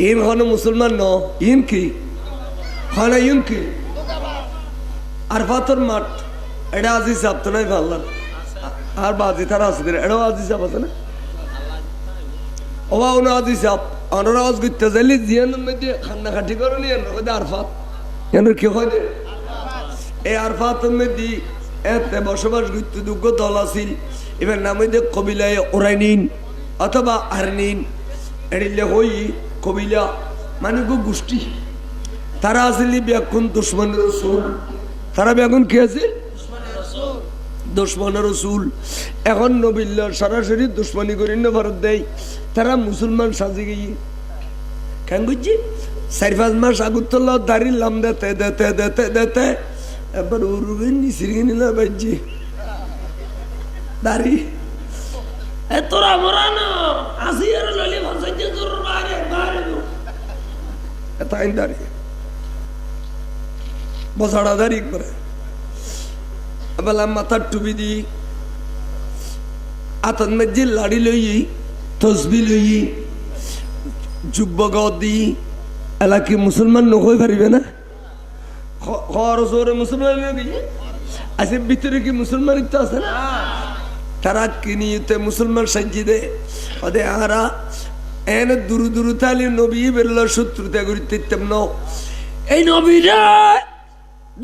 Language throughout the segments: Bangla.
ইন হন মুসলমান ন ইন কি হয় ইন কি আর পাথর মাঠ এটা আজি চাপ তো নাই ভাল্লাম আর বাজি তারা কিনা এটাও আজি চাপ আছে না উনি আজি চাপ অনারা আজ করতে যাইলে জিয়ান মধ্যে খান্না খাটি করে নিয়ে কি হয় এই আরফাতের মধ্যে এতে বসবাস করতে দুঃখ দল আছিল এবার নামে যে কবিলায় ওরাইনিন অথবা আরনিন এড়িলে হই কবিলা মানে গো গোষ্ঠী। তারা আসলে ব্যাকুন দুশ্মন রসুল। তারা ব্যাকুন কি আছে দুশ্মন রসুল। এখন নবিল্লা সরাসরি দুশ্মনী করি না ভারত দেয়। তারা মুসলমান সাজি গিয়ে কেন বুঝছি চারি পাঁচ মাস আগরতলা দাঁড়ি লাম দেতে দেতে দেতে দেতে এবার উরুবে নিচির কিনিলা বাজ্যি। দাঁড়ি। এ তোরা মরা না আসি আর দাঁড়িয়ে করে। বেলা মাথার টুপি দি আতন মধ্যে লাড়ি লই তসবি লই যুব্বক দি এলা কি মুসলমান নকই পারিবে না? হর জোরে মুসলমান আছে ভিতরে কি মুসলমান তো আছে না? তারা কিনিতে মুসলমান সাজি দে ওদে আরা এনে দূর দূর তালি নবী বেরল শত্রুতা করিতে ন। এই নবীরা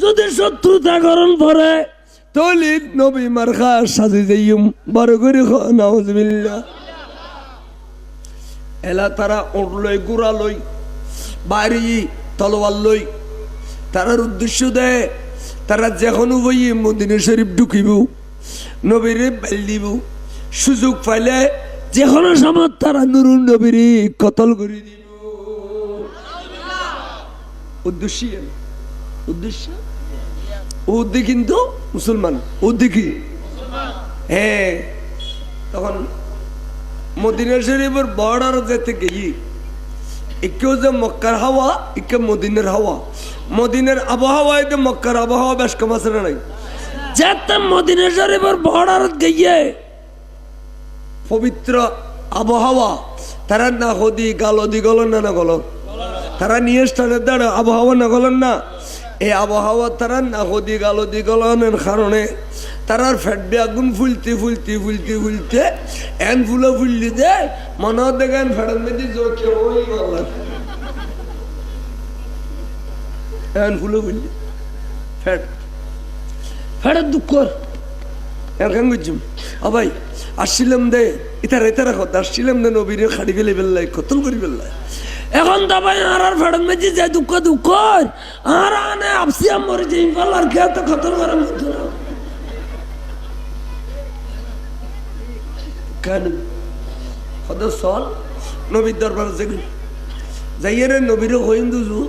যদি শত্রুতা করণ পরে তলি নবী মার্খা সাজি যাইম বড় করে নাউজবিল্লাহ। এলা তারা উঠলই গুড়া লই, বাড়ি, তলোয়ার লই, তারার উদ্দেশ্য দেয়, তারা যখন বই মদিনা শরীফ ঢুকিব, নবীরে বেল দিব। সুযোগ পাইলে যে কোনো সময় তারা নুরুন নবীর কতল করে দিব। উদ্দেশ্য উদ্দেশ্য? উদ্দি কিন্তু মুসলমান। উদ্দি কি? হ্যাঁ। তখন মদিনা শরীফের বর্ডার যেতে গিয়ে একেও যে মক্কার হাওয়া, একে মদিনের হাওয়া। মদিনের আবহাওয়া এতে মক্কার আবহাওয়া বেশ কম আছে না নাই? যেতে মদিনা শরীফের বর্ডার গিয়ে পবিত্র আবহাওয়া। তারা না হদি গালো দি গলন না না গল তারা নিয়ে স্থানের দ্বারা আবহাওয়া না, গলন না? এই আবহাওয়া তারা না হদি গাল দি গলনের কারণে তারার ফেটবে আগুন ফুলতে ফুলতে ফুলতে ফুলতে এন ফুলো ফুললি দে মনে দেখেন ফেটার মেয়েদি জোকে ওই এন ফুলো ফুললি। ফেট ফেটার দুঃখ। এখন বুঝছুম। ও ভাই, আসছিলাম দে, ইতার ইতারা কথা আসছিলাম দে নবীর খাড়ি ফেলে ফেললাই কতল করি ফেললাই এখন তো ভাই আর আর ফেড়ন মেজি যে দুঃখ দুঃখ। আর আনে আপসি আমর যে ইম্পাল আর কে তো খতর করার মতো না। কেন? কত সল? নবীর দরবার যাইয়ে রে, নবীর হইম দুজু।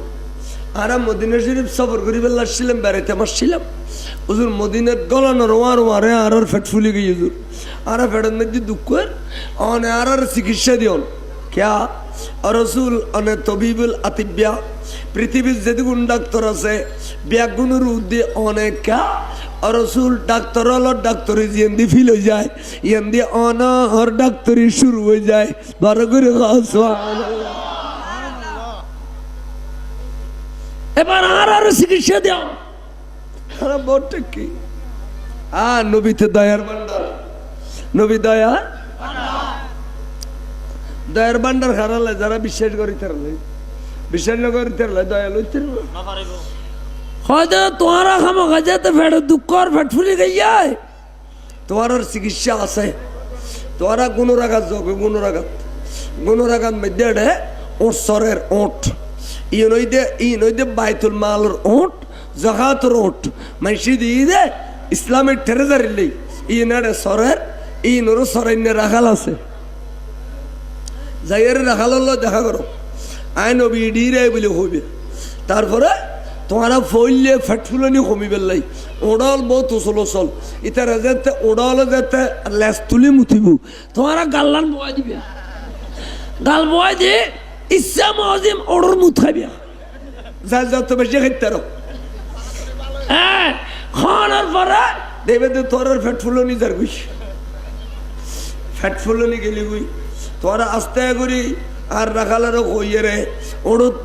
আর মদিনা শরীফ সফর করি বেলা আসছিলাম, বেড়াইতে আমার ছিলাম হুজুর, মদিনার গলানো রোয়া রোয়ারে আর আর ফেট ফুলি গই হুজুর। আর ফেটের মধ্যে দুঃখ অনে আর আর চিকিৎসা দিওন ক্যা? রসুল অনে তবিবুল আতিব্যা পৃথিবীর যেদিগুণ ডাক্তার আছে ব্যাগুণের উদ্দে অনেক ক্যা? রসুল, ডাক্তার হলো ডাক্তারি যেন্দি ফিল হয়ে যায়। ইয়েন্দি অনহর ডাক্তারি শুরু হয়ে যায়। বড় করে খাওয়া সুবহানাল্লাহ। এবার আর আর চিকিৎসা দেও। খারাপ বটে কি? আ নবীতে দয়ার ভান্ডার। নবী দয়া? দয়ার ভান্ডার হারালে যারা বিশ্বাস করি তারলে বিশ্বাস না করি তারলে দয়া লইতে হয়তো তোমারা খামো খাজাতে ফেটে দুঃখ আর ফেট ফুলি গাইয়ায় তোমার চিকিৎসা আছে। তোরা গুণরাঘাত যোগ গুণরাঘাত গুণরাঘাত মধ্যে ওট সরের ওট। ই নইদে ই নইদে বাইতুল মালর ওট জগাতর ওট মাইসি দিয়ে দে ইসলামের ট্রেজারি লই। ই নাড়ে সরের ই নরু সরাইনে রাখাল আছে। যাইয়ের রাখাল দেখা করো। আই নবী ডিরে বলে হইবে। তারপরে তোমারা ফইলে ফেটফুলনি কমি বেলাই ওড়াল বহুত উসল উসল ইতারা যেতে ওড়াল যেতে লেস তুলি মুথিব। তোমারা গাল্লান বয় দিবে। গাল বয় দিয়ে মুথ খাইবে যা যত বেশি খাইতে রো হ্যাঁ খাওয়ানোর পরে দেবে তো তোর ফেট ফুলনি যার গুই ফ্যাট ফুলনি গেলি গুই তোরা আস্তে করি আর রাখালারও কইয়ে রে ওড়ত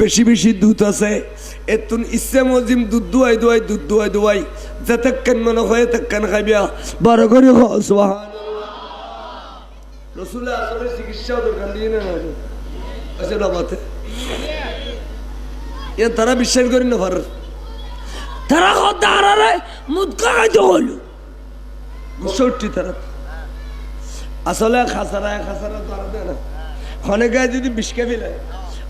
বেশি বেশি দুধ আছে এতুন ইচ্ছে মজিম দুধ দুয়াই দুয়াই দুধ দুয়াই দুয়াই যেতেকেন মনে হয় তেকেন খাইবিয়া বড় করে সোহান রসুলের আসলে চিকিৎসা দরকার দিয়ে না নবাতে এ তারা বিশ্বাস করি না ভারত তারা কথা আরে মুদকা খাইতে হইল। সত্যি তারা। আসলে খাসারা খাসারা তো আর না। অনেকে যদি বিষকে ফেলে,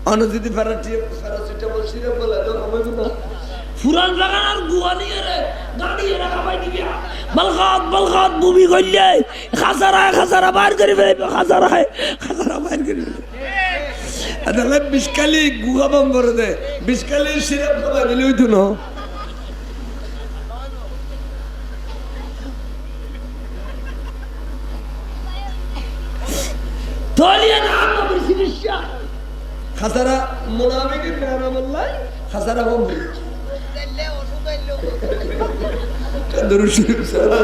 অন্য যদি ফেরাটি প্যারাসিটামল সিরাপ বলে তো কমাবে না ফুরান লাগান আর গুয়া নিয়ে রে দাঁড়িয়ে রাখা পাই দিবি। বলখাত বলখাত বুমি করলে খাসারা খাসারা বাইর করে ফেলবে, খাসারা খাসারা বাইর করে তাহলে বিষকালি গুহা বাম করে দে বিষকালি সিরাপ খাবার দিলে হইতো না। খাসারা মোনাফিকের নাম আল্লাহ খাসারা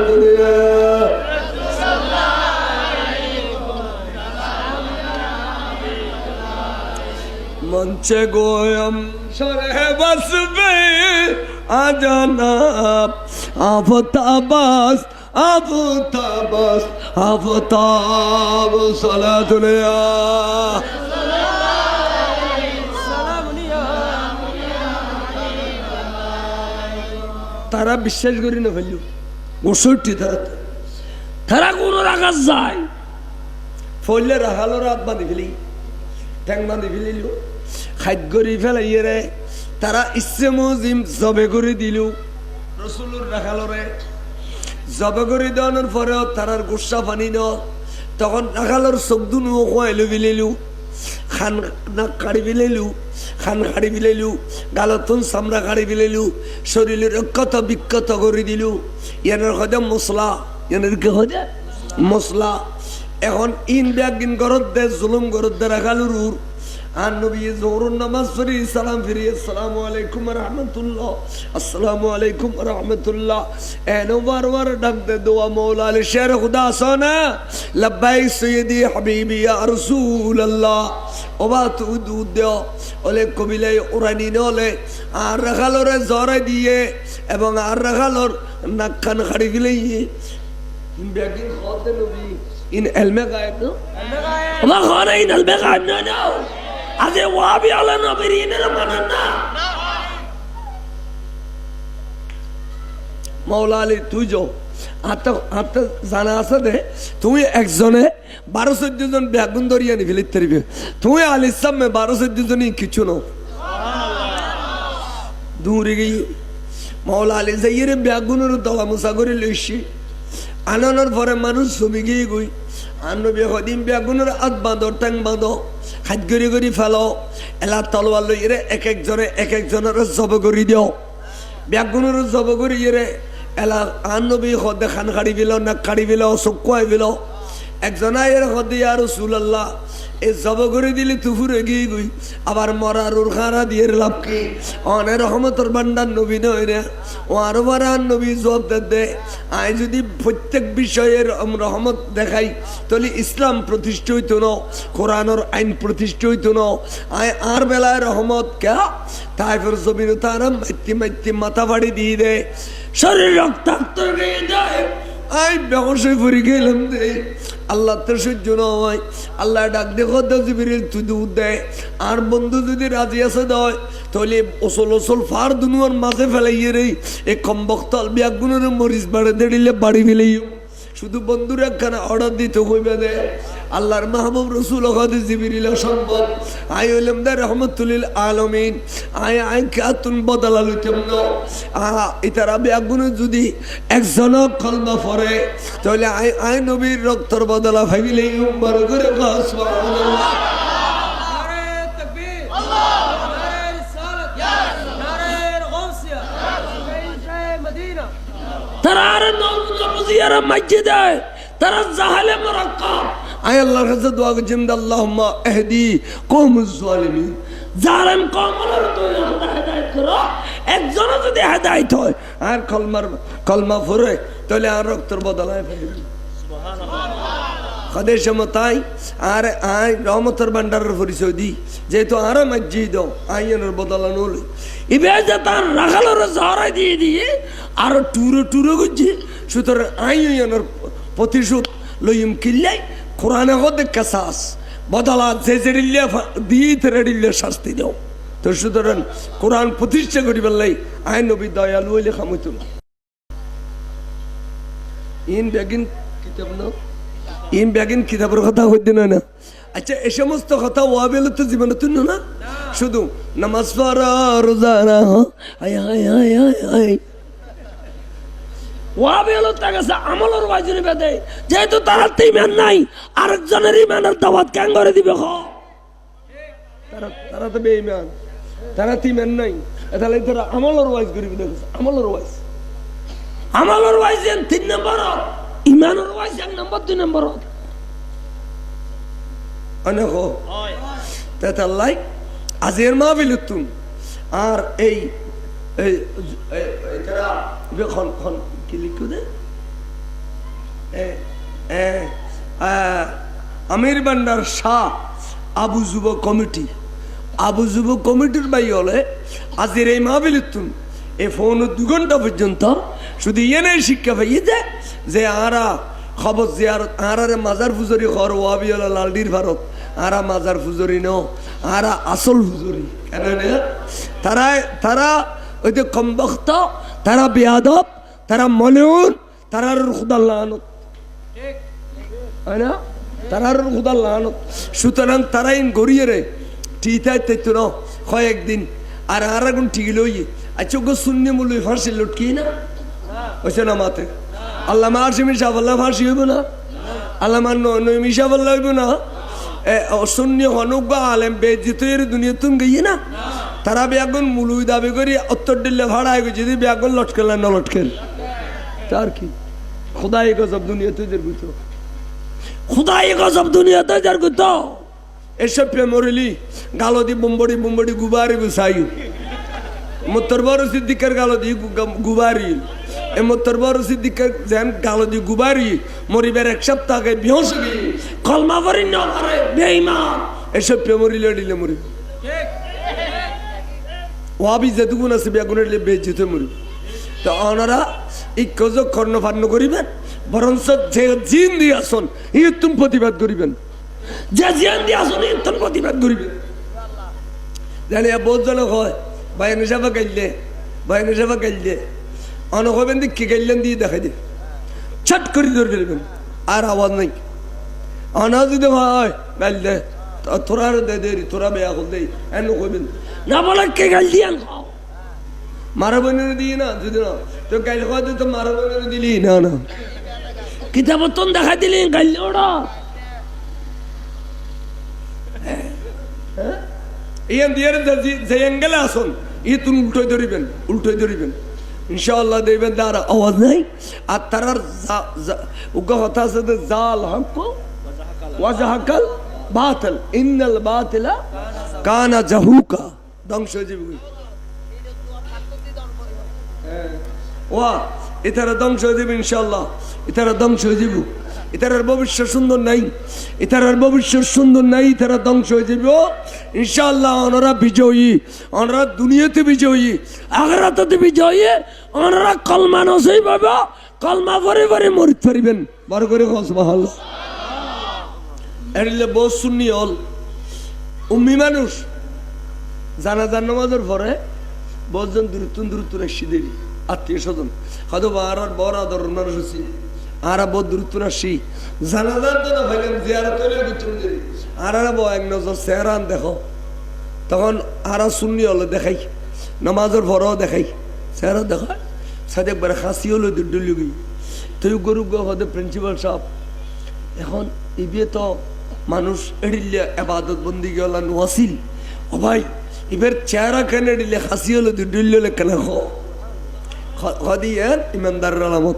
দুনিয়া। মঞ্চে গোয়ম সরে বসবে আজানাব। আফতাবাস আফতাবাস আফতাব সালাতুলিয়া তারা বিশ্বাস করি না ফেলল গোসরটি তারা তারা কোনো রাখাস যায়। ফলে রাখালো রাত বাঁধি ফেলি, ঠ্যাং বাঁধি ফেলিল। খাদ্য করে ফেলাই রে, তারা ইচ্ছে মজিম জবে করে দিল। রসুলুর রাখালো রে জবে করে দেওয়ানোর পরেও তারার গুসা পানি ন তখন রাখালোর চোখ দুনু খোয়াইলো ফেলিলু খান নাক কাড়ি ফেলিলু খান কাড়ি ফেলিলু গালতুন চামড়া কাড়ি ফেলিলু শরীরের অক্ষত বিক্ষত করে দিলু। ইয়ানের সদে মশলা ইয়ানের কি সদে মশলা এখন ইন ব্যাগিন গরত দে জুলুম গরত দে রাখালুর আর নবী জোহরুন নামাজ পড়ি সালাম আসসালামু আলাইকুম রহমতুল্লাহ আসসালামু আলাইকুম রহমতুল্লাহ। এনো বারবার ডাক দে দোয়া মৌলা আলী শের খুদা সোনা লব্বাই সৈয়দি হাবিবি ইয়া রাসূলুল্লাহ। ওবা তু দুধ দেও ওলে কবিলে উড়ানি নলে আর রাখালোরে জ্বরে দিয়ে এবং আর রাখালোর নাক খাড়ি গিলেই ব্যাগিন খাওয়াতে নবী। ইন এলমে গায়েব না? আমার ঘরে ইন এলমে গায়েব না নাও আজে মৌলা তুই যাও। আত্মা জানা আছে দে? তুমি একজনে বারো চোদ্দ জন বেগুন ধরিয়ে আনি ফেলিতে পারবে তুমি আল ইসলামে বারো চোদ্দ জনই কিছু ন দূরে গিয়ে মৌলা আলী যাইয়ে বেগুনের দলা মুসা করে লইছি। আনানোর পরে মানুষ ছবি গিয়ে গই। আনবি সদিন বেগুনের আত বাঁধো ট্যাং হাত গড়ি গড়ি ফেলো, এলা তলোয়ার লই রে এক একজনে এক একজনের জব করি দিও ব্যাগুনের জব করি রে এলা আনবি সদে খান কাড়ি বিল নাক কাড়ি বিল চকুয়াই বিল একজনাই সদে আর সুলাল্লাহ এই জব করে দিলে তুফুরে গিয়ে গই। আবার মরার উর খারা দিয়ে লাভ কি? অনেক রহমতর বান্ডার নবী নয় রে। ও আরও বারান নবী জবাব দে আই যদি প্রত্যেক বিষয়ের রহমত দেখাই, তাহলে ইসলাম প্রতিষ্ঠিত হইতো ন, কোরআনের আইন প্রতিষ্ঠিত হইতো ন। আয় আর বেলায় রহমত কে? তাই ফের জমিন তারা মাইতি মাইতি মাথা ফাড়ি দিয়ে দে। শরীর রক্তাক্ত যায়। আই ব্যবসায় ফুরি গেলাম দে। আল্লাহ তো সহ্য নয়। আল্লাহ ডাক দেখো জিবিরিল, তুই দুধ দেয় আর বন্ধু যদি রাজি আছে দয় তাহলে ওসল ওসল ফার দুনুয়ার মাঝে ফেলাইয়ে রে। এ কম বক্তাল বিয়াগুনের মরিচ বাড়ে, দেড়িলে বাড়ি ফেলাইও। শুধু বন্ধুরা একখানা অর্ডার দিতে হইবে দে আল্লাহর মাহবুব রসুল হদে জিবিরিল সম্পদ আই হইলাম দে রহমতুলিল আলমিন আয় আই খাতুন বদলা লইতাম ন। আহা ইতারা ব্যাগুনে যদি একজনক কলমা পড়ে তাহলে আই আই নবীর রক্তর বদলা ভাবিলে উম্মার করে তারা আর নজিয়ারা মসজিদে তারা জাহালে মুরাক্কাব আয় আল্লাহর কাছে দোয়া করছেন আল্লাহুম্মা ইহদি কওমুজ জালিমিন। জালেম কওমের তুই হেদায়েত করো। একজন যদি হেদায়েত হয় আর কলমার কলমা ফুরে তাহলে আর রক্তর বদলায় সময় তাই আর আই রহমতের ভান্ডারের পরিচয় দি যেহেতু আর মাজি দাও আইনের বদলা নলে ইবে যে তার রাখালোর জহরাই দিয়ে দিয়ে আর টুরো টুরো করছে সুতরাং আইনের প্রতিশোধ লইম কিল্লাই কোরআনে হতে কাসাস। বদলা যে দিল্লে দিয়ে তেরে দিল্লে শাস্তি দাও। তো সুতরাং কোরআন প্রতিষ্ঠা করিবার লাই আইন নবী দয়ালু হইলে খামইতো ইন বেগিন কিতাব না ইন বেগিন কিতাবের কথা হইতে না না। আচ্ছা এই সমস্ত কথা ওয়াবেল তো জীবনে তুই না? শুধু নামাজ পড়া, রোজা না হাই হাই হাই হাই তার কাছে আমলের বাজরে বেদে যেহেতু তারা তো ইমান নাই আরেকজনের ইমানের দাওয়াত কেন করে দিবে হ তারা তারা তো বেঈমান তারা তো ইমান নাই তাহলে তারা আমলের ওয়াইজ করিবে দেখো আমলের ওয়াইজ আমলের ওয়াইজ তিন নম্বর ইমানের ওয়াইজ এক নম্বর দুই নম্বর অনেক তেতাল্লাই আজের মা বিলুতুন আর এই এই কি লিখু দে এ এ আ, আমির বান্ডার শাহ আবু যুব কমিটি। আবু যুব কমিটির বাই হলে আজের এই মাহবিলুতুন এই ফোন দু ঘণ্টা পর্যন্ত শুধু ইয়ে শিক্ষা পাইয়ে যে যে আরা খবর জিয়ারত আরারে মাজার ফুজরি খর ওয়াবি হলো লালডির ভারত। আরা মাজার ফুজরি ন আরা আসল ফুজরি। কেন? তারা তারা ওই যে কমবক্ত তারা বেয়াদব তারা মনেউন তারার খুদাল্লাহ না তারার খুদার লানত। সুতরাং তারাই গড়িয়ে রে। টিতাই তাইতো ন? কয়েকদিন আর আর আগুন ঠিক লই আচ্ছা গো শূন্য মূল্য ফাঁসি লটকি না? হয়েছে না মাতে? সে মিশা বললা ফাঁসি হইব না? নয় মিশা বললা হইব না? শূন্য হনুক আলেম বেজিত এর দুনিয়া তুমি গিয়ে না? তারা বেগুন মুলুই দাবি করি উত্তর দিল্লে ভাড়া হয়ে গেছে, যদি বেগুন লটকেল না লটকেল। তার কি? খোদাই গজব দুনিয়া তুই বুঝতো খুদাই গজব দুনিয়াতে যার গুত। এসব মরিলি গালো দি বুম্বড়ি বুম্বড়ি গুবারি গুসাই মোত্তর বড় সিদ্দিকের গালো দি গুবারি। এ মোত্তর বড় সিদ্দিকের যেন গালো দি গুবারি, মরিবার এক সপ্তাহ আগে বিহস কলমা করি না বেঈমান। এসব মরিলে দিলে মরি। ওয়াবি যেটুকুন আছে বেগুনের লিয়ে বেজিতে মরি। তো ওনারা এই কজ কর্ণফান্ন করিবেন, বরঞ্চ যে জিন দিয়ে আসন ইতুন প্রতিবাদ করিবেন। যে জিয়ান দিয়ে আসন ইতুন প্রতিবাদ করিবেন। জানি বহুত জন হয় বাইন হিসাবে গাইলে বাইন হিসাবে গাইলে অন হবেন দি কি গাইলেন দিয়ে দেখাই দে। ছট করে ধরে ফেলবেন, আর আওয়াজ নাই। অনা যদি হয় গাইলে তোরা দে দে তোরা বেয়া হল দেই এন কইবেন। না বলে কে গাইল দিয়ান মারা বোনের না যদি না। তো গাইল খাওয়া তো মারা বোনের দিলি না না। কিতাব তোন দেখা দিলি গাইল ওরা ইয়ান দিয়ে যে অ্যাঙ্গেলে আসুন ই তুমি উল্টোই ধরিবেন উল্টোই ধরিবেন। ইনশাআল্লাহ দেখবেন তার আওয়াজ নাই। আর উগ্র কথা আছে জাল হক ওয়াজাহাকাল বাতিল। ইন্নাল বাতিলা কানা জাহুকা। ধ্বংস হয়ে যাবে। ওয়া এটারা ধ্বংস হয়ে যাবে ইনশাল্লাহ এটারা ধ্বংস হয়ে যাব। এটার ভবিষ্যৎ সুন্দর নাই। এটার ভবিষ্যৎ সুন্দর নাই তারা ধ্বংস হয়ে যাব ইনশাল্লাহ ওনারা বিজয়ী। ওনারা দুনিয়াতে বিজয়ী। আগ্রাতে বিজয়ী। ওনারা কলমা নসই পাবে কলমা পরে পরে মরিত পারিবেন বড় করে কসমা হল এরিলে বহু শুনি হল। উম্মি মানুষ, জানাজার নামাজের পরে বজন দূরত্ব দূরত্ব রাশি দেরি। আত্মীয় স্বজন। হয়তো আর আর বড় আদর মানুষ হচ্ছি আর বহুত দূরত্ব রাশি। জানাজার তো না ভাইলাম হইলে বুঝছেন দেরি আর আর এক নজর চেহারান দেখো। তখন আর শুননি হলো দেখাই। নামাজের ভরও দেখাই। চেহারা দেখায় সাথে একবার খাসি হলো দুডুলি গই তুই গরু হতে প্রিন্সিপাল সাহেব। এখন ইবে তো মানুষ এড়িলে আবাদত বন্দি গেলা নোয়াছিল ও ভাই, এবার চেহারা কেন এড়িলে হাসি হলো দুডিলে কেন হদিয়ের ইমানদারের আলামত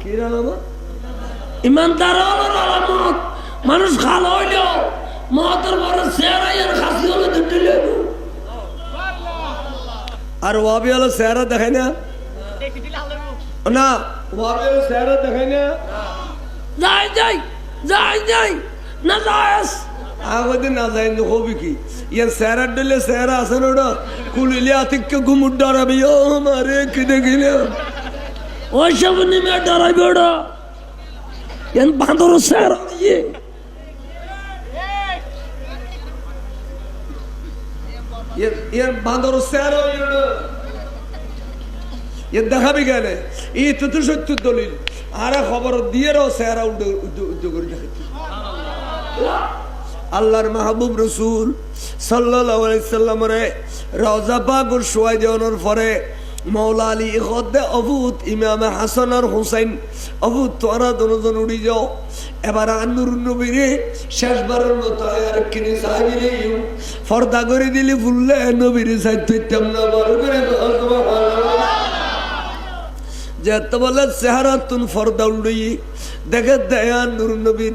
কি আলামত ইমানদার আলামত মানুষ খাল হইল মহাতর বড় চেহারা আর হাসি হলো দুডিলে আর ওয়াবি হলো চেহারা দেখায় না না ওয়াবি হলো চেহারা দেখায় না যাই যাই যাই যাই না যাস আগতে না যায় হবি কি ইয়ান স্যারার ডলে স্যারা আছে না কুলিলে আতিককে ঘুমুর ডরাবি ও মারে কিনে গিলে ওইসব নিমে ডরাইবে ওরা এন বাঁদর স্যার দিয়ে ইয়ান স্যার ইয়ান দলিল আর খবর দিয়ে স্যারা উদ্যোগ করে দেখাচ্ছি আল্লাহর মাহবুব রসুল সাল্লামরে রওজা পাকুর শোয়াই দেওয়ানোর পরে মৌলা আলী ইহদে অভূত ইমামে হাসান আর হুসাইন অভূত তোরা দুজন উড়ি যাও। এবার আন্নুর নবীরে শেষবারের মতো আর কিনে সাহাবিরে ফর্দা করে দিলি ফুললে নবীরে সাইতাম না বড় করে যেত বলে চেহারা তুন ফর্দা উড়ি। দেখে দেয়া নুর নবীন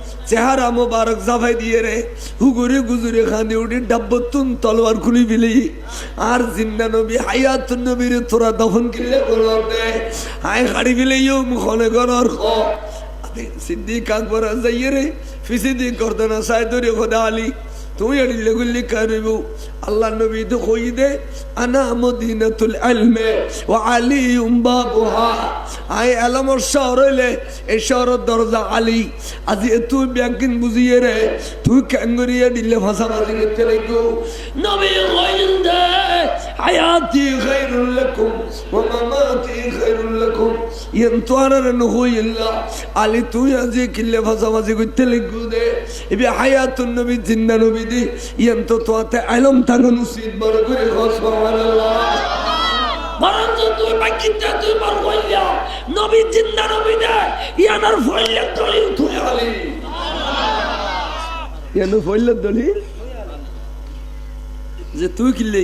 চেহারা মোবারক জাফাই দিয়ে রে। হুগুরে গুজুরে খানে উঠে ডাব্বতুন তলোয়ার খুলি ফেলি। আর জিন্দা নবী হায়াত নবীরে তোরা দফন কিনলে করর দে। হায় খাড়ি ফেলে মুখনে গরর খ। সিদ্দিক আকবর যাইয়ে রে ফিসিদি করতে না সাই ধরে খোদা আলী। তুমি এডিলে গুল্লি আল্লাহ নবী তো কই দে, আনা মদিনাতুল ইলমে ওয়া আলিউম বাবুহা। আই আলমর শহর হইলে এই শহরের দরজা আলী। আজি তুই ব্যাংকিন বুঝিয়ে রে, তুই ক্যাঙ্গরিয়া দিলে ভাষা ভাষি করতে লাগো নবী কইন হায়াতি খাইরুল লাকুম ওয়া মামাতি খাইরুল লাকুম। ইয়ান্তু আনার নহই ইল্লা আলী তুই আজি কিল্লে ভাষি করতে লাগো দে এবে হায়াতুন নবী জিন্দা নবী দি ইয়ান্তু তোতে আলম তাঙ্গন উচিত বড় করে সুবহানাল্লাহ বরঞ্চ তুই বাকিতে তুই বার কইলা নবী জিন্দা নবী দে ইয়ানার ফইলে তুই আলী ইয়ানু যে তুই কিল্লে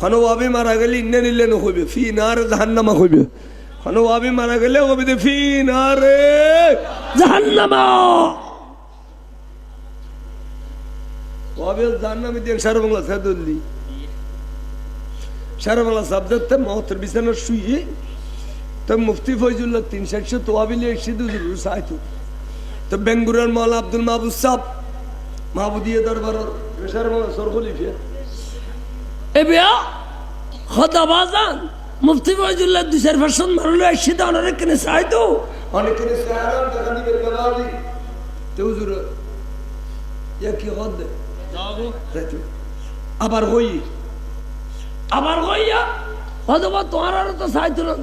কোনো ওয়াবি মারা গেলে ইন্নে নিলে নহইবে ফি নার জাহান্নামা হইবে কোনো ওয়াবি মারা গেলে হইবে যে ফি নারে জাহান্নামা ওয়াবি জাহান্নামে দিয়ে সারা বাংলা সাদুল্লি সারা বাংলা সাবজেক্টে মহতের বিছানা শুয়ে তো মুফতি ফৈজুল্লাহ তিন চারশো তোয়াবিলি একশিদু সাইতু তো বেঙ্গুরের মৌলা আব্দুল মাহবুব সাহ মাহবুদিয়া দরবারের সারা বাংলা সরখলিফিয়া এ বিয়া খদা বাজান মুফতি ফয়জুল্লাহ দুই চার পার্সেন্ট মারলো দানারে কেনে চাই তো। তো হুজুর ইয়া কি হদ। আবার হই। আবার কইয়া অথবা তোমার আর তো চাইতো না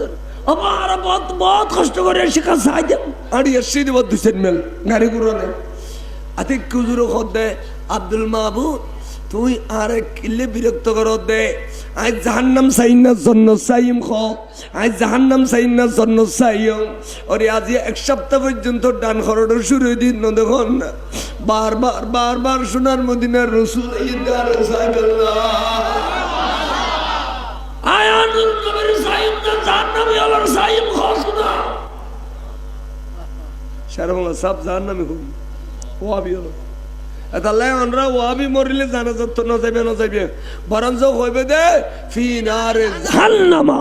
আবার বহুত বহুত কষ্ট করে শেখা চাই দেব। আড়ি এসে দিব দুসেন মেল গাড়ি গুড়ানে আতিক হুজুর হদ দে? আব্দুল মাহবুদ তুই আর কিল্লে বিরক্ত কর দে। আই জাহান্নাম সাইনা জন্য সাইম খ। আই জাহান্নাম সাইনা জন্য সাইম ওরে আজি এক সপ্তাহ পর্যন্ত ডান খরড় শুরু দিন দেখুন। বারবার বারবার সোনার মদিনার রসুল সারা বাংলা সব জাহান্নামে খুব ওয়াবি হলো তাহলে আমরা ওয়াবি মরিলে জানা যত না যাবে না যাবে বরঞ্চ হইবে দে ফিনারে জাহান্নামা।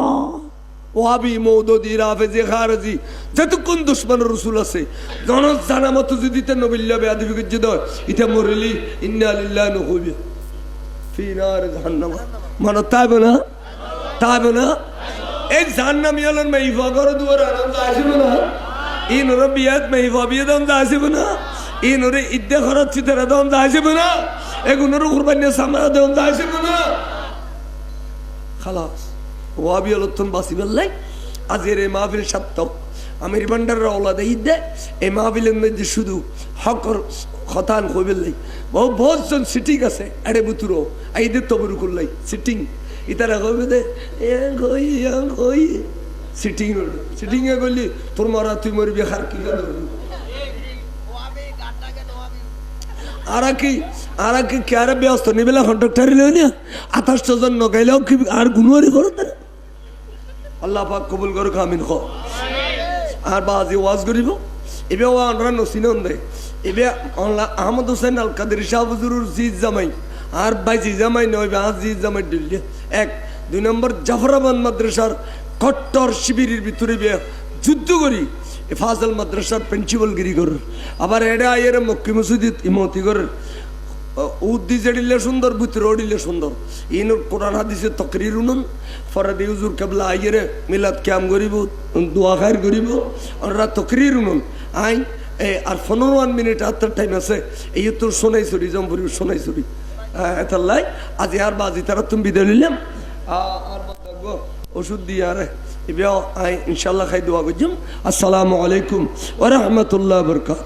ওয়াবি মৌদদি, রাফেজি, খারজি যতক্ষণ দুশ্মন রসুল আছে। জন জানা মতো যদি তে নবিল্লা বে আদি বিগজ্জ দয়, ইতে মরিলি ইন্না লিল্লাহ নহইবে ফিনারে জাহান্নামা। মানে তাইবে না? তাইবে না? এই জাহান্নামি হলেন মে ইফা করে দুয়ার আরাম আসিব না? ই নর বিয়াত মে ইফা বিয়ে দম আসিব না? ই নরে ইদ্দে খরচ চিতারা দম আসিব না এগুলোর কুরবানি সামরা দম আসিব না খালাস, ওয়াবি অলত্তন বাসি বেল্লাই আজের এই মাহফিল সার্থক আমির ভান্ডারের ওলাদে ঈদে এই মাহফিলের মধ্যে শুধু হকর খতান কইবেলাই বহু বহুতজন সিটিং আছে, আরে বুতুরো ঈদের তবরু করলাই সিটিং। ইতারা কইবে দে এ কই এ কই। সিটিং সিটিং এ গলি, তোর মারা তুই মরবি হার কি করবি আর কি আর কি ক্যারে ব্যস্ত নিবেলা কন্ট্রাক্টার নিয়া? আঠাশটা জন নগাইলেও কি আর গুনুয়ারি করো তারা? আল্লাহ পাক কবুল করো আমিন খ আর বাজি ওয়াজ করিব। এবে ও আমরা নসিনন দে এবে আহমদ হোসেন আল কাদের শাহ হুজুরুর জিজ জামাই। আর ভাই জি জামাই নয় আর জিজ জামাই দিল্লি। এক, দুই নম্বর জাফরাবাদ মাদ্রাসার কট্টর শিবিরের ভিতরে যুদ্ধ করি। ফাজল মাদ্রাসার প্রিন্সিপাল গিরি করার আবার এডা আইয়ের মক্কি মসজিদ ইমতি করার উদ্দি জেডিলে সুন্দর ভিতরে ওডিলে সুন্দর। ইন কোরআন হাদিসে তকরির উনুন, ফরাদি হুজুর কেবলা আইয়েরে মিলাদ ক্যাম করিব, দোয়া খাইর করিব ওরা তকরির উনুন। আই, এ, আর পনেরো মিনিট আত্মার টাইম আছে, এই তোর সোনাই চুরি জম্পুরি সোনাই চুরি এতাল্লাই, আজি আর বাজি তারা তুমি বিদায় নিলাম। আর ওষুধ দিয়ে আরে এবার আই ইনশাল্লাহ খাই দোয়া করছিম আসসালামু আলাইকুম ও রহমতুল্লাহ বরকাত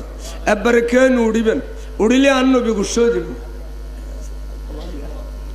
এবারে কেন উড়িবেন উড়িলে আর নবী গুসো দিব